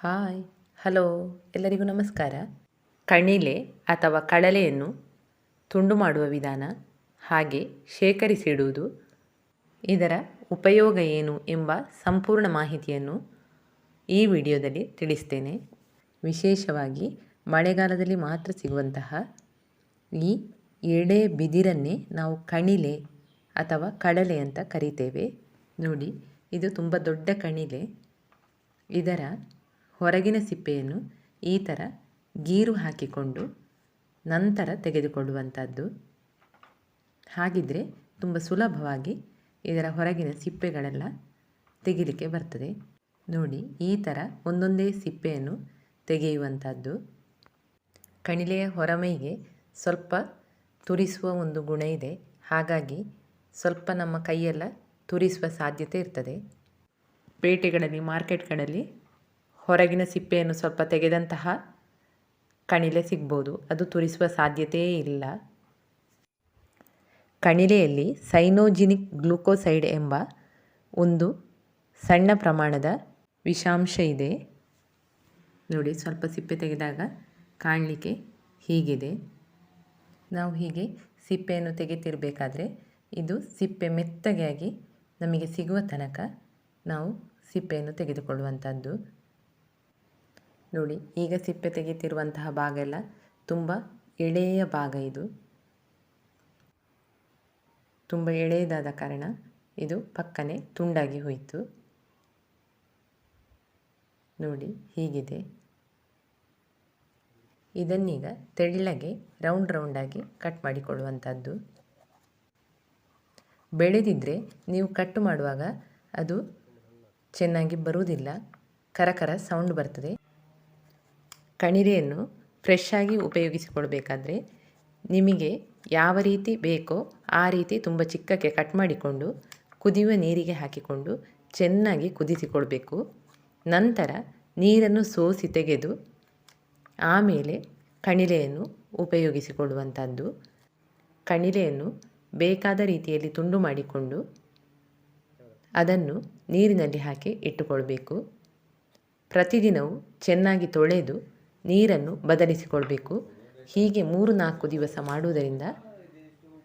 Hi. Hello, ಎಲ್ಲರಿಗೂ ನಮಸ್ಕಾರ. ಕಣಿಲೆ ಅಥವಾ ಕಡಲೆಯನ್ನು ತುಂಡು ಮಾಡುವ ವಿಧಾನ ಹಾಗೆ ಶೇಖರಿಸಿಡುವುದು. ಇದರ ಉಪಯೋಗ ಏನು ಎಂಬ ಸಂಪೂರ್ಣ ಮಾಹಿತಿಯನ್ನು ಈ ವಿಡಿಯೋದಲ್ಲಿ ತಿಳಿಸ್ತೇನೆ. ವಿಶೇಷವಾಗಿ, ಮಳೆಗಾಲದಲ್ಲಿ ಮಾತ್ರ ಸಿಗುವಂತಹ ಈ ಎಳೆ ಬಿದಿರನ್ನೇ ನಾವು ಕಣಿಲೆ ಅಥವಾ ಕಡಲೆ ಅಂತ ಕರಿತೇವೆ. ನೋಡಿ, ಇದು ತುಂಬ ದೊಡ್ಡ ಕಣಿಲೆ. ಇದರ ಹೊರಗಿನ ಸಿಪ್ಪೆಯನ್ನು ಈ ಥರ ಗೀರು ಹಾಕಿಕೊಂಡು ನಂತರ ತೆಗೆದುಕೊಳ್ಳುವಂಥದ್ದು ಹಾಗಿದ್ದರೆ ತುಂಬ ಸುಲಭವಾಗಿ ಇದರ ಹೊರಗಿನ ಸಿಪ್ಪೆಗಳೆಲ್ಲ ತೆಗಿಲಿಕ್ಕೆ ಬರ್ತದೆ. ನೋಡಿ, ಈ ಥರ ಒಂದೊಂದೇ ಸಿಪ್ಪೆಯನ್ನು ತೆಗೆಯುವಂಥದ್ದು ಕಣಿಲೆಯ ಹೊರಮೈಗೆ ಸ್ವಲ್ಪ ತುರಿಸುವ ಒಂದು ಗುಣ ಇದೆ. ಹಾಗಾಗಿ ಸ್ವಲ್ಪ ನಮ್ಮ ಕೈಯೆಲ್ಲ ತುರಿಸುವ ಸಾಧ್ಯತೆ ಇರ್ತದೆ. ಪೇಟೆಗಳಲ್ಲಿ, ಮಾರ್ಕೆಟ್ಗಳಲ್ಲಿ ಹೊರಗಿನ ಸಿಪ್ಪೆಯನ್ನು ಸ್ವಲ್ಪ ತೆಗೆದಂತಹ ಕಣಿಲೆ ಸಿಗ್ಬೋದು. ಅದು ತುರಿಸುವ ಸಾಧ್ಯತೆಯೇ ಇಲ್ಲ. ಕಣಿಲೆಯಲ್ಲಿ ಸೈನೋಜಿನಿಕ್ ಗ್ಲೂಕೋಸೈಡ್ ಎಂಬ ಒಂದು ಸಣ್ಣ ಪ್ರಮಾಣದ ವಿಷಾಂಶ ಇದೆ. ನೋಡಿ, ಸ್ವಲ್ಪ ಸಿಪ್ಪೆ ತೆಗೆದಾಗ ಕಾಣಲಿಕ್ಕೆ ಹೀಗಿದೆ. ನಾವು ಹೀಗೆ ಸಿಪ್ಪೆಯನ್ನು ತೆಗೆತಿರಬೇಕಾದ್ರೆ ಇದು ಸಿಪ್ಪೆ ಮೆತ್ತಗೆ ಆಗಿ ನಮಗೆ ಸಿಗುವ ತನಕ ನಾವು ಸಿಪ್ಪೆಯನ್ನು ತೆಗೆದುಕೊಳ್ಳುವಂಥದ್ದು. ನೋಡಿ, ಈಗ ಸಿಪ್ಪೆ ತೆಗೆತಿರುವಂತಹ ಭಾಗ ಎಲ್ಲ ತುಂಬ ಎಳೆಯ ಭಾಗ ಇದು. ತುಂಬ ಎಳೆಯದಾದ ಕಾರಣ ಇದು ಪಕ್ಕನೆ ತುಂಡಾಗಿ ಹೋಯಿತು. ನೋಡಿ, ಹೀಗಿದೆ. ಇದನ್ನೀಗ ತೆಳ್ಳಗೆ ರೌಂಡ್ ರೌಂಡಾಗಿ ಕಟ್ ಮಾಡಿಕೊಳ್ಳುವಂಥದ್ದು ಬೆಳೆದಿದ್ದರೆ ನೀವು ಕಟ್ ಮಾಡುವಾಗ ಅದು ಚೆನ್ನಾಗಿ ಬರುವುದಿಲ್ಲ. ಕರಕರ ಸೌಂಡ್ ಬರ್ತದೆ. ಕಣಿರೆಯನ್ನು ಫ್ರೆಶ್ ಆಗಿ ಉಪಯೋಗಿಸಿಕೊಳ್ಬೇಕಾದ್ರೆ ನಿಮಗೆ ಯಾವ ರೀತಿ ಬೇಕೋ ಆ ರೀತಿ ತುಂಬ ಚಿಕ್ಕಕ್ಕೆ ಕಟ್ ಮಾಡಿಕೊಂಡು ಕುದಿಯುವ ನೀರಿಗೆ ಹಾಕಿಕೊಂಡು ಚೆನ್ನಾಗಿ ಕುದಿಸಿಕೊಳ್ಬೇಕು ನಂತರ ನೀರನ್ನು ಸೋಸಿ ತೆಗೆದು ಆಮೇಲೆ ಕಣಿಲೆಯನ್ನು ಉಪಯೋಗಿಸಿಕೊಳ್ಳುವಂಥದ್ದು ಕಣಿಲೆಯನ್ನು ಬೇಕಾದ ರೀತಿಯಲ್ಲಿ ತುಂಡು ಮಾಡಿಕೊಂಡು ಅದನ್ನು ನೀರಿನಲ್ಲಿ ಹಾಕಿ ಇಟ್ಟುಕೊಳ್ಬೇಕು. ಪ್ರತಿದಿನವೂ ಚೆನ್ನಾಗಿ ತೊಳೆದು ನೀರನ್ನು ಬದಲಿಸಿಕೊಳ್ಬೇಕು. ಹೀಗೆ ಮೂರು ನಾಲ್ಕು ದಿವಸ ಮಾಡುವುದರಿಂದ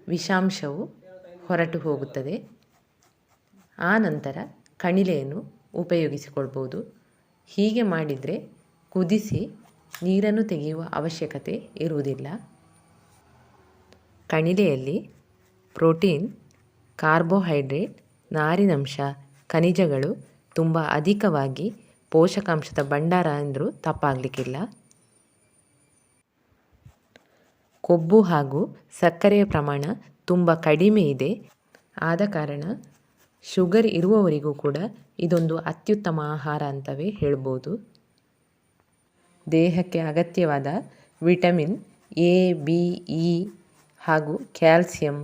ವಿಷಾಂಶವು ಹೊರಟು ಹೋಗುತ್ತದೆ. ಆ ನಂತರ ಕಣಿಲೆಯನ್ನು ಉಪಯೋಗಿಸಿಕೊಳ್ಬೋದು. ಹೀಗೆ ಮಾಡಿದರೆ ಕುದಿಸಿ ನೀರನ್ನು ತೆಗೆಯುವ ಅವಶ್ಯಕತೆ ಇರುವುದಿಲ್ಲ. ಕಣಿಲೆಯಲ್ಲಿ ಪ್ರೋಟೀನ್, ಕಾರ್ಬೋಹೈಡ್ರೇಟ್, ನಾರಿನಂಶ, ಖನಿಜಗಳು ತುಂಬ ಅಧಿಕವಾಗಿ ಪೋಷಕಾಂಶದ ಭಂಡಾರ ಅಂದರೂ ತಪ್ಪಾಗಲಿಕ್ಕಿಲ್ಲ. ಕೊಬ್ಬು ಹಾಗೂ ಸಕ್ಕರೆಯ ಪ್ರಮಾಣ ತುಂಬ ಕಡಿಮೆ ಇದೆ. ಆದ ಕಾರಣ ಶುಗರ್ ಇರುವವರಿಗೂ ಕೂಡ ಇದೊಂದು ಅತ್ಯುತ್ತಮ ಆಹಾರ ಅಂತವೇ ಹೇಳ್ಬೋದು. ದೇಹಕ್ಕೆ ಅಗತ್ಯವಾದ ವಿಟಮಿನ್ ಎ, ಬಿ, ಇ ಹಾಗೂ ಕ್ಯಾಲ್ಸಿಯಂ,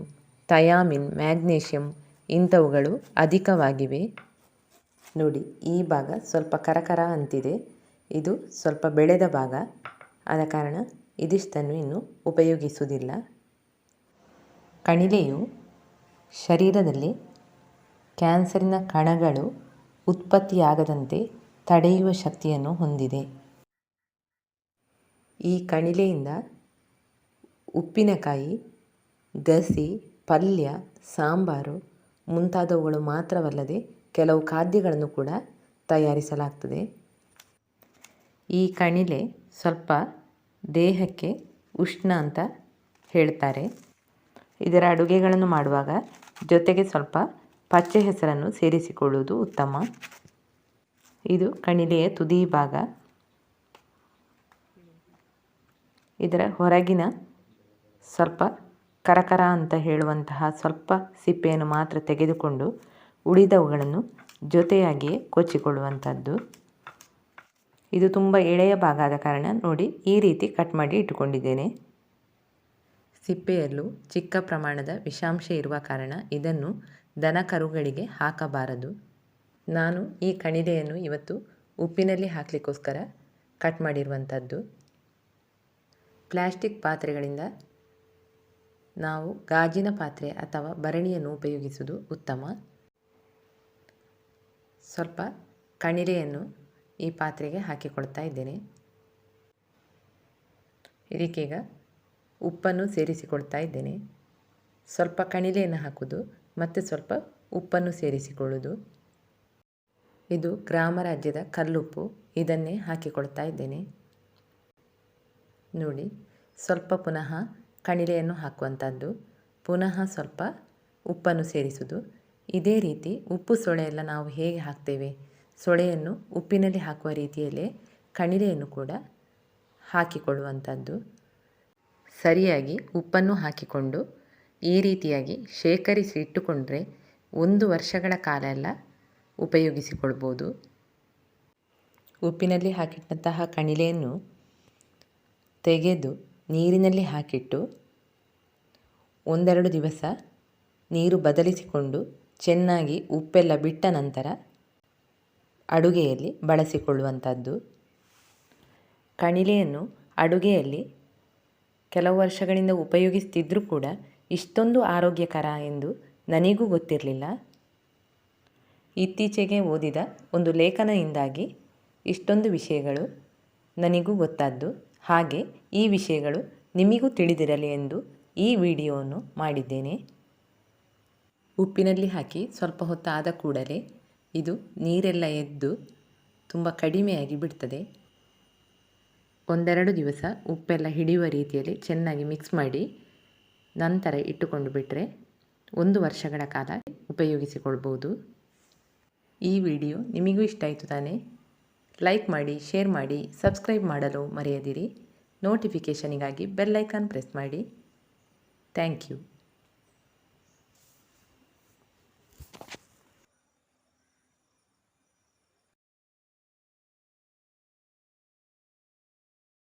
ಥಯಾಮಿನ್, ಮ್ಯಾಗ್ನೇಷಿಯಂ ಇಂಥವುಗಳು ಅಧಿಕವಾಗಿವೆ. ನೋಡಿ, ಈ ಭಾಗ ಸ್ವಲ್ಪ ಕರಕರ ಅಂತಿದೆ. ಇದು ಸ್ವಲ್ಪ ಬೆಳೆದ ಭಾಗ. ಆದ ಕಾರಣ ಇದಿಷ್ಟನ್ನು ಇನ್ನು ಉಪಯೋಗಿಸುವುದಿಲ್ಲ. ಕಣಿಲೆಯು ಶರೀರದಲ್ಲಿ ಕ್ಯಾನ್ಸರಿನ ಕಣಗಳು ಉತ್ಪತ್ತಿಯಾಗದಂತೆ ತಡೆಯುವ ಶಕ್ತಿಯನ್ನು ಹೊಂದಿದೆ. ಈ ಕಣಿಲೆಯಿಂದ ಉಪ್ಪಿನಕಾಯಿ, ಗಸಿ, ಪಲ್ಯ, ಸಾಂಬಾರು ಮುಂತಾದವುಗಳು ಮಾತ್ರವಲ್ಲದೆ ಕೆಲವು ಖಾದ್ಯಗಳನ್ನು ಕೂಡ ತಯಾರಿಸಲಾಗ್ತದೆ. ಈ ಕಣಿಲೆ ಸ್ವಲ್ಪ ದೇಹಕ್ಕೆ ಉಷ್ಣ ಅಂತ ಹೇಳ್ತಾರೆ. ಇದರ ಅಡುಗೆಗಳನ್ನು ಮಾಡುವಾಗ ಜೊತೆಗೆ ಸ್ವಲ್ಪ ಪಚ್ಚೆ ಹೆಸರನ್ನು ಸೇರಿಸಿಕೊಳ್ಳುವುದು ಉತ್ತಮ. ಇದು ಕಣಿಲೆಯ ತುದಿ ಭಾಗ. ಇದರ ಹೊರಗಿನ ಸ್ವಲ್ಪ ಕರಕರ ಅಂತ ಹೇಳುವಂತಹ ಸ್ವಲ್ಪ ಸಿಪ್ಪೆಯನ್ನು ಮಾತ್ರ ತೆಗೆದುಕೊಂಡು ಉಳಿದವುಗಳನ್ನು ಜೊತೆಯಾಗಿಯೇ ಕೊಚ್ಚಿಕೊಳ್ಳುವಂಥದ್ದು. ಇದು ತುಂಬ ಎಳೆಯ ಭಾಗ ಆದ ಕಾರಣ ನೋಡಿ ಈ ರೀತಿ ಕಟ್ ಮಾಡಿ ಇಟ್ಟುಕೊಂಡಿದ್ದೇನೆ. ಸಿಪ್ಪೆಯಲ್ಲೂ ಚಿಕ್ಕ ಪ್ರಮಾಣದ ವಿಷಾಂಶ ಇರುವ ಕಾರಣ ಇದನ್ನು ದನ ಕರುಗಳಿಗೆ ಹಾಕಬಾರದು. ನಾನು ಈ ಕಣಿದೆಯನ್ನು ಇವತ್ತು ಉಪ್ಪಿನಲ್ಲಿ ಹಾಕಲಿಕ್ಕೋಸ್ಕರ ಕಟ್ ಮಾಡಿರುವಂಥದ್ದು. ಪ್ಲ್ಯಾಸ್ಟಿಕ್ ಪಾತ್ರೆಗಳಿಂದ ನಾವು ಗಾಜಿನ ಪಾತ್ರೆ ಅಥವಾ ಭರಣಿಯನ್ನು ಉಪಯೋಗಿಸುವುದು ಉತ್ತಮ. ಸ್ವಲ್ಪ ಕಣಿಲೆಯನ್ನು ಈ ಪಾತ್ರೆಗೆ ಹಾಕಿಕೊಳ್ತಾ ಇದ್ದೇನೆ. ಇದಕ್ಕೀಗ ಉಪ್ಪನ್ನು ಸೇರಿಸಿಕೊಳ್ತಾ ಇದ್ದೇನೆ. ಸ್ವಲ್ಪ ಕಣಿಲೆಯನ್ನು ಹಾಕೋದು ಮತ್ತು ಸ್ವಲ್ಪ ಉಪ್ಪನ್ನು ಸೇರಿಸಿಕೊಳ್ಳೋದು. ಇದು ಗ್ರಾಮ ರಾಜ್ಯದ ಕಲ್ಲುಪ್ಪು. ಇದನ್ನೇ ಹಾಕಿಕೊಳ್ತಾ ಇದ್ದೇನೆ. ನೋಡಿ, ಸ್ವಲ್ಪ ಪುನಃ ಕಣಿಲೆಯನ್ನು ಹಾಕುವಂಥದ್ದು. ಪುನಃ ಸ್ವಲ್ಪ ಉಪ್ಪನ್ನು ಸೇರಿಸುವುದು ಇದೇ ರೀತಿ ಉಪ್ಪು ಸೊಳೆ ಎಲ್ಲ ನಾವು ಹೇಗೆ ಹಾಕ್ತೇವೆ? ಸೊಳೆಯನ್ನು ಉಪ್ಪಿನಲ್ಲಿ ಹಾಕುವ ರೀತಿಯಲ್ಲೇ ಕಣಿಲೆಯನ್ನು ಕೂಡ ಹಾಕಿಕೊಳ್ಳುವಂಥದ್ದು. ಸರಿಯಾಗಿ ಉಪ್ಪನ್ನು ಹಾಕಿಕೊಂಡು ಈ ರೀತಿಯಾಗಿ ಶೇಖರಿಸಿ ಇಟ್ಟುಕೊಂಡ್ರೆ ಒಂದು ವರ್ಷಗಳ ಕಾಲ ಎಲ್ಲ ಉಪಯೋಗಿಸಿಕೊಳ್ಬೋದು. ಉಪ್ಪಿನಲ್ಲಿ ಹಾಕಿಟ್ಟಂತಹ ಕಣಿಲೆಯನ್ನು ತೆಗೆದು ನೀರಿನಲ್ಲಿ ಹಾಕಿಟ್ಟು ಒಂದೆರಡು ದಿವಸ ನೀರು ಬದಲಿಸಿಕೊಂಡು ಚೆನ್ನಾಗಿ ಉಪ್ಪೆಲ್ಲ ಬಿಟ್ಟ ನಂತರ ಅಡುಗೆಯಲ್ಲಿ ಬಳಸಿಕೊಳ್ಳುವಂಥದ್ದು. ಕಣಿಲೆಯನ್ನು ಅಡುಗೆಯಲ್ಲಿ ಕೆಲವು ವರ್ಷಗಳಿಂದ ಉಪಯೋಗಿಸ್ತಿದ್ದರೂ ಕೂಡ ಇಷ್ಟೊಂದು ಆರೋಗ್ಯಕರ ಎಂದು ನನಗೂ ಗೊತ್ತಿರಲಿಲ್ಲ. ಇತ್ತೀಚೆಗೆ ಓದಿದ ಒಂದು ಲೇಖನದಿಂದಾಗಿ ಇಷ್ಟೊಂದು ವಿಷಯಗಳು ನನಗೂ ಗೊತ್ತಾದ್ದು. ಹಾಗೆ ಈ ವಿಷಯಗಳು ನಿಮಗೂ ತಿಳಿದಿರಲಿ ಎಂದು ಈ ವಿಡಿಯೋವನ್ನು ಮಾಡಿದ್ದೇನೆ. ಉಪ್ಪಿನಲ್ಲಿ ಹಾಕಿ ಸ್ವಲ್ಪ ಹೊತ್ತಾದ ಕೂಡಲೇ ಇದು ನೀರೆಲ್ಲ ಎದ್ದು ತುಂಬ ಕಡಿಮೆಯಾಗಿ ಬಿಡ್ತದೆ. ಒಂದೆರಡು ದಿವಸ ಉಪ್ಪೆಲ್ಲ ಹಿಡಿಯುವ ರೀತಿಯಲ್ಲಿ ಚೆನ್ನಾಗಿ ಮಿಕ್ಸ್ ಮಾಡಿ ನಂತರ ಇಟ್ಟುಕೊಂಡು ಬಿಟ್ಟರೆ ಒಂದು ವರ್ಷಗಳ ಕಾಲ ಉಪಯೋಗಿಸಿಕೊಳ್ಬೋದು. ಈ ವಿಡಿಯೋ ನಿಮಗೂ ಇಷ್ಟ ಆಯಿತು ತಾನೇ? ಲೈಕ್ ಮಾಡಿ, ಶೇರ್ ಮಾಡಿ, ಸಬ್ಸ್ಕ್ರೈಬ್ ಮಾಡಲು ಮರೆಯದಿರಿ. ನೋಟಿಫಿಕೇಷನಿಗಾಗಿ ಬೆಲ್ಲೈಕಾನ್ ಪ್ರೆಸ್ ಮಾಡಿ. Thank you